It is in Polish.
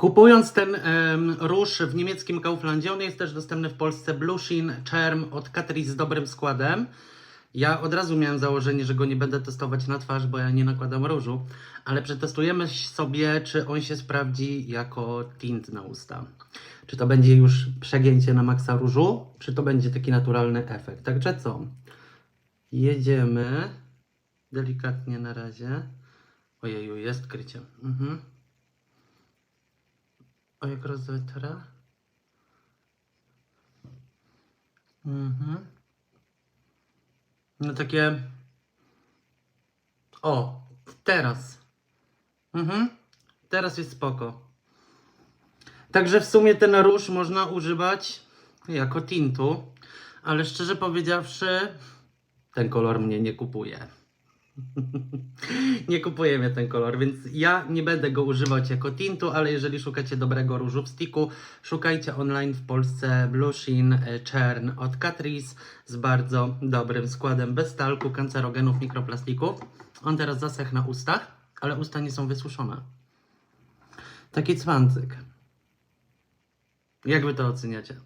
Kupując ten em, róż w niemieckim Kauflandzie, on jest też dostępny w Polsce Blushin Charm od Catrice z dobrym składem. Ja od razu miałem założenie, że go nie będę testować na twarz, bo ja nie nakładam różu, ale przetestujemy sobie, czy on się sprawdzi jako tint na usta. Czy to będzie już przegięcie na maksa różu, czy to będzie taki naturalny efekt. Także co? Jedziemy delikatnie na razie. Ojeju, jest krycie. Mhm. O, jak rozwetra. Mhm. No takie. O, teraz. Mhm. Teraz jest spoko. Także w sumie ten róż można używać jako tintu, ale szczerze powiedziawszy, ten kolor mnie nie kupuje. Nie kupuje mnie ten kolor, więc ja nie będę go używać jako tintu, ale jeżeli szukacie dobrego różu w sticku, szukajcie online w Polsce Blushin e, Czern od Catrice z bardzo dobrym składem bez talku, kancerogenów, mikroplastików. On teraz zasechł na ustach, ale usta nie są wysuszone. Taki cwancyk. Jak wy to oceniacie?